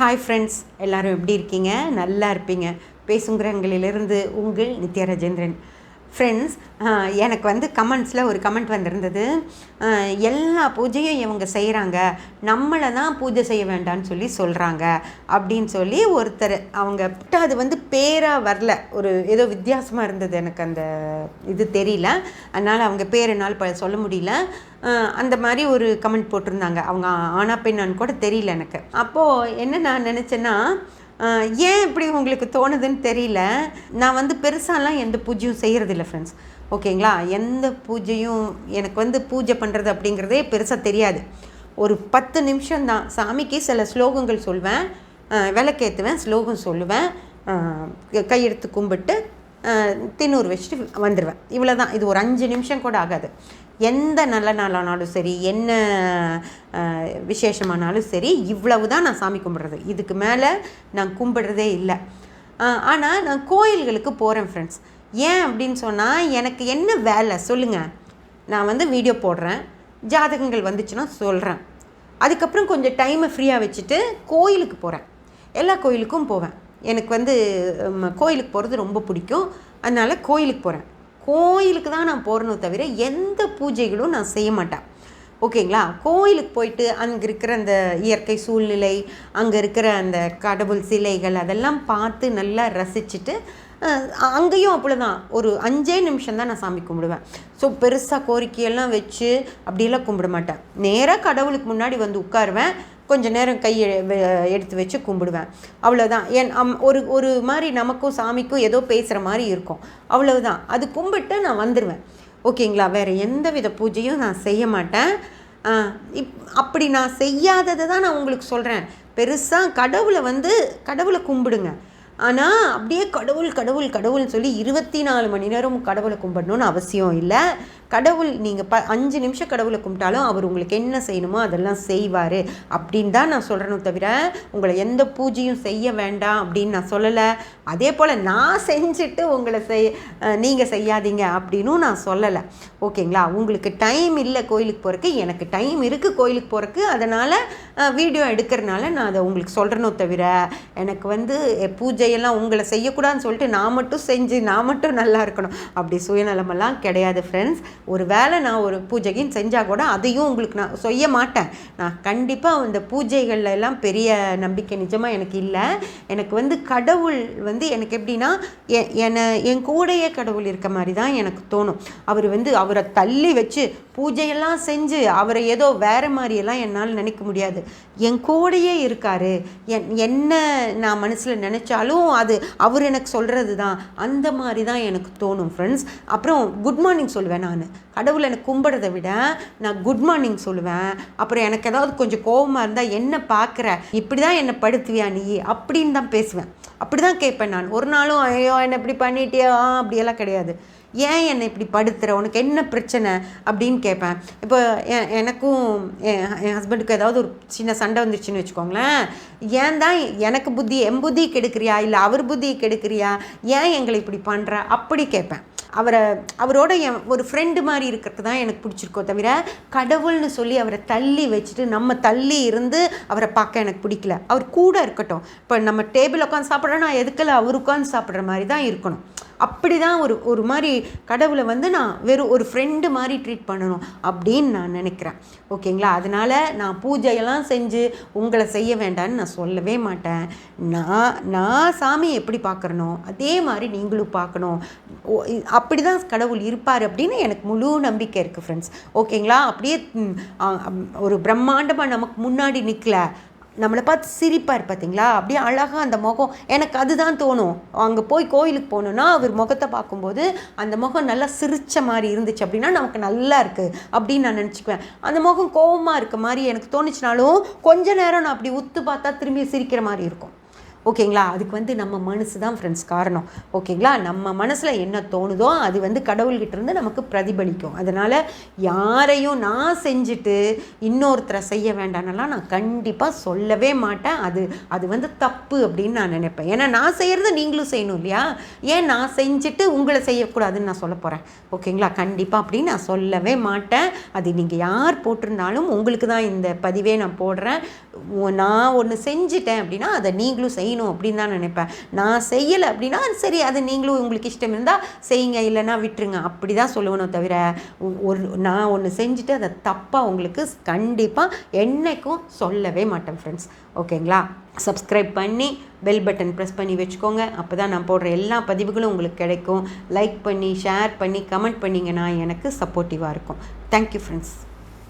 Hi friends எல்லோரும் எப்படி இருக்கீங்க? நல்லா இருப்பீங்க. பேசுங்கிறங்களிலிருந்து உங்கள் நித்யா ராஜேந்திரன். ஃப்ரெண்ட்ஸ் எனக்கு வந்து கமெண்ட்ஸில் ஒரு கமெண்ட் வந்திருந்தது. எல்லா பூஜையும் இவங்க செய்கிறாங்க நம்மளை தான் பூஜை செய்ய வேண்டாம்னு சொல்லி சொல்கிறாங்க அப்படின்னு சொல்லி ஒருத்தர் அவங்க அது வந்து பேராக வரல. ஒரு ஏதோ வித்தியாசமாக இருந்தது எனக்கு அந்த இது தெரியல. அதனால் அவங்க பேர் என்னால் ப சொல்ல முடியல. அந்த மாதிரி ஒரு கமெண்ட் போட்டிருந்தாங்க. அவங்க ஆனா பெண்ணான்னு கூட தெரியல எனக்கு. அப்போது என்ன நான் நினச்சேன்னா ஏன் இப்படி உங்களுக்கு தோணுதுன்னு தெரியல. நான் வந்து பெருசாலாம் எந்த பூஜையும் செய்கிறதில்ல ஃப்ரெண்ட்ஸ் ஓகேங்களா? எந்த பூஜையும் எனக்கு வந்து பூஜை பண்ணுறது அப்படிங்கிறதே பெருசாக தெரியாது. ஒரு பத்து நிமிஷம் தான். சாமிக்கு சில ஸ்லோகங்கள் சொல்வேன். விளக்கேற்றுவேன் ஸ்லோகம் சொல்லுவேன். கையெடுத்து கும்பிட்டு ஆஹ் தின்னூறு வச்சுட்டு வந்துடுவேன் இவ்வளோ தான் இது ஒரு அஞ்சு நிமிஷம் கூட ஆகாது. எந்த நல்ல நாளானாலும் சரி என்ன விசேஷமானாலும் சரி இவ்வளவு தான் நான் சாமி கும்பிட்றது. இதுக்கு மேலே நான் கும்பிடுறதே இல்லை. ஆனால் நான் கோயில்களுக்கு போகிறேன் ஃப்ரெண்ட்ஸ் ஏன் அப்படின்னு சொன்னால் எனக்கு என்ன வேலை சொல்லுங்கள் நான் வந்து வீடியோ போடுறேன். ஜாதகங்கள் வந்துச்சுன்னா சொல்கிறேன் அதுக்கப்புறம் கொஞ்சம் டைமை ஃப்ரீயாக வச்சுட்டு கோயிலுக்கு போகிறேன் எல்லா கோயிலுக்கும் போவேன். எனக்கு வந்து கோயிலுக்கு போகிறது ரொம்ப பிடிக்கும். அதனால் கோயிலுக்கு போகிறேன் கோயிலுக்கு தான் நான் போகிறனோ தவிர எந்த பூஜைகளும் நான் செய்ய மாட்டேன். ஓகேங்களா? கோயிலுக்கு போயிட்டு அங்கே இருக்கிற அந்த இயற்கை சூழ்நிலை அங்கே இருக்கிற அந்த கடவுள் சிலைகள் அதெல்லாம் பார்த்து நல்லா ரசிச்சுட்டு அங்கேயும் அப்படிதான். ஒரு அஞ்சே நிமிஷம் தான் நான் சாமி கும்பிடுவேன். ஸோ பெருசாக கோரிக்கையெல்லாம் வச்சு அப்படியெல்லாம் கும்பிட மாட்டேன். நேராக கடவுளுக்கு முன்னாடி வந்து உட்காருவேன். கொஞ்ச நேரம் கை எடுத்து வச்சு கும்பிடுவேன். அவ்வளோதான் என் அம் ஒரு ஒரு மாதிரி நமக்கும் சாமிக்கும் ஏதோ பேசுகிற மாதிரி இருக்கும். அவ்வளவுதான். அது கும்பிட்டு நான் வந்துடுவேன் ஓகேங்களா? வேறு எந்த வித பூஜையும் நான் செய்ய மாட்டேன். இப் அப்படி நான் செய்யாததை தான் நான் உங்களுக்கு சொல்கிறேன் பெருசாக கடவுளை வந்து கடவுளை கும்பிடுங்க. ஆனால் அப்படியே கடவுள் கடவுள் கடவுள்னு சொல்லி இருபத்தி நாலு மணி நேரம் கடவுளை கும்பிடணும்னு அவசியம் இல்லை. கடவுள் நீங்கள் ப அஞ்சு நிமிஷம் கடவுளை கும்பிட்டாலும் அவர் உங்களுக்கு என்ன செய்யணுமோ அதெல்லாம் செய்வார். அப்படின்னு தான் நான் சொல்கிறேனோ தவிர உங்களை எந்த பூஜையும் செய்ய வேண்டாம் அப்படின்னு நான் சொல்லலை. அதே போல் நான் செஞ்சுட்டு உங்களை செய் நீங்கள் செய்யாதீங்க அப்படின்னும் நான் சொல்லலை. ஓகேங்களா? உங்களுக்கு டைம் இல்லை கோயிலுக்கு போகிறக்கு எனக்கு டைம் இருக்குது கோயிலுக்கு போகிறக்கு அதனால் வீடியோ எடுக்கிறனால நான் அதை உங்களுக்கு சொல்கிறனோ தவிர எனக்கு வந்து எ, பூஜையெல்லாம் உங்களை செய்யக்கூடாதுன்னு சொல்லிட்டு நான் மட்டும் செஞ்சு நான் மட்டும் நல்லா இருக்கணும். அப்படி சுயநலமெல்லாம் கிடையாது ஃப்ரெண்ட்ஸ் ஒரு வேளை நான் ஒரு பூஜைக்குன்னு செஞ்சால் கூட அதையும் உங்களுக்கு நான் செய்ய மாட்டேன். நான் கண்டிப்பாக இந்த பூஜைகளில் எல்லாம் பெரிய நம்பிக்கை நிஜமாக எனக்கு இல்லை. எனக்கு வந்து கடவுள் வந்து எனக்கு எப்படின்னா என்னை என் கூடயே கடவுள் இருக்க மாதிரி தான் எனக்கு தோணும். அவர் வந்து அவரை தள்ளி வச்சு பூஜையெல்லாம் செஞ்சு அவரை ஏதோ வேறு மாதிரியெல்லாம் என்னால் நினைக்க முடியாது. என் கூடயே இருக்காரு. என் என்ன நான் மனசில் நினச்சாலும் அது அவர் எனக்கு சொல்கிறது தான் அந்த மாதிரி தான் எனக்கு தோணும் ஃப்ரெண்ட்ஸ் அப்புறம் குட் மார்னிங் சொல்லுவேன் நான். கடவுளை எனக்கு கும்பிடுறதை விட நான் குட் மார்னிங் சொல்லுவேன். அப்புறம் எனக்கு ஏதாவது கொஞ்சம் கோவமாக இருந்தால் என்ன பார்க்குற? இப்படி தான் என்னை படுத்துவியா நீ? அப்படின்னு தான் பேசுவேன். அப்படி தான் கேட்பேன் நான். ஒரு நாளும் ஐயோ என்னை இப்படி பண்ணிட்டியா? அப்படியெல்லாம் கிடையாது. ஏன் என்னை இப்படி படுத்துற? உனக்கு என்ன பிரச்சனை? அப்படின்னு கேட்பேன். இப்போ எனக்கும் என் என் ஹஸ்பண்டுக்கும் ஏதாவது ஒரு சின்ன சண்டை வந்துருச்சுன்னு வச்சுக்கோங்களேன். ஏன் தான் எனக்கு புத்தி என் புத்தி கெடுக்கிறியா? இல்லை அவர் புத்தி கெடுக்கிறியா? ஏன் எங்களை இப்படி பண்ணுற அப்படி கேட்பேன். அவரை அவரோட என் ஒரு ஃப்ரெண்டு மாதிரி இருக்கிறது தான் எனக்கு பிடிச்சிருக்கோ தவிர கடவுள்னு சொல்லி அவரை தள்ளி வச்சுட்டு நம்ம தள்ளி இருந்து அவரை பார்க்க எனக்கு பிடிக்கல. அவர் கூட இருக்கட்டும். இப்போ நம்ம டேபிள் உட்காந்து சாப்பிட்றோன்னா எதுக்கல அவர் உட்காந்து சாப்பிட்ற மாதிரி தான் இருக்கணும். அப்படி தான் ஒரு ஒரு மாதிரி கடவுளை வந்து நான் வெறும் ஒரு ஃப்ரெண்டு மாதிரி ட்ரீட் பண்ணணும் அப்படின்னு நான் நினைக்கிறேன். ஓகேங்களா? அதனால் நான் பூஜையெல்லாம் செஞ்சு உங்களை செய்ய வேண்டாம்னு நான் சொல்லவே மாட்டேன். நான் நான் சாமியை எப்படி பார்க்குறனோ அதே மாதிரி நீங்களும் பார்க்கணும். அப்படி தான் கடவுள் இருப்பார் அப்படின்னு எனக்கு முழு நம்பிக்கை இருக்குது ஃப்ரெண்ட்ஸ் ஓகேங்களா? அப்படியே ஒரு பிரம்மாண்டமாக நமக்கு முன்னாடி நிற்கல நம்மளை பார்த்து சிரிப்பார் பார்த்தீங்களா அப்படியே அழகாக அந்த முகம் எனக்கு அதுதான் தோணும். அங்கே போய் கோயிலுக்கு போகணுன்னா அவர் முகத்தை பார்க்கும்போது அந்த முகம் நல்லா சிரிச்ச மாதிரி இருந்துச்சு அப்படின்னா நமக்கு நல்லா இருக்குது அப்படின்னு நான் நினச்சிக்குவேன். அந்த முகம் கோவமாக இருக்க மாதிரி எனக்கு தோணுச்சுனாலும் கொஞ்ச நேரம் நான் அப்படி உத்து பார்த்தா திரும்பி சிரிக்கிற மாதிரி இருக்கும். ஓகேங்களா? அதுக்கு வந்து நம்ம மனசு தான் ஃப்ரெண்ட்ஸ் காரணம். ஓகேங்களா? நம்ம மனசில் என்ன தோணுதோ அது வந்து கடவுள்கிட்டேருந்து நமக்கு பிரதிபலிக்கும். அதனால் யாரையும் நான் செஞ்சுட்டு இன்னொருத்தரை செய்ய வேண்டாம்னலாம் நான் கண்டிப்பாக சொல்லவே மாட்டேன். அது அது வந்து தப்பு அப்படின்னு நான் நினைப்பேன். ஏன்னா நான் செய்கிறத நீங்களும் செய்யணும் இல்லையா? ஏன் நான் செஞ்சுட்டு உங்களை செய்யக்கூடாதுன்னு நான் சொல்ல போகிறேன் ஓகேங்களா? கண்டிப்பாக அப்படின்னு நான் சொல்லவே மாட்டேன். அது நீங்கள் யார் போட்டிருந்தாலும் உங்களுக்கு தான் இந்த பதிவே நான் போடுறேன். நான் ஒன்று செஞ்சுட்டேன் அப்படின்னா அதை நீங்களும் செய்யணும். அப்படின்னு தான் நினைப்பேன். நான் செய்யலை அப்படின்னா சரி அது நீங்களும் உங்களுக்கு இஷ்டம் இருந்தால் செய்யுங்க இல்லைன்னா விட்டுருங்க. அப்படி தான் சொல்லுவனோ தவிர ஒரு நான் ஒன்று செஞ்சுட்டு அதை தப்பாக உங்களுக்கு கண்டிப்பாக என்னைக்கும் சொல்லவே மாட்டேன் ஃப்ரெண்ட்ஸ் ஓகேங்களா? சப்ஸ்கிரைப் பண்ணி பெல் பட்டன் ப்ரெஸ் பண்ணி வச்சுக்கோங்க. அப்போ தான் நான் போடுற எல்லா பதிவுகளும் உங்களுக்கு கிடைக்கும். லைக் பண்ணி ஷேர் பண்ணி கமெண்ட் பண்ணிங்கன்னா எனக்கு சப்போர்ட்டிவாக இருக்கும். Thank you friends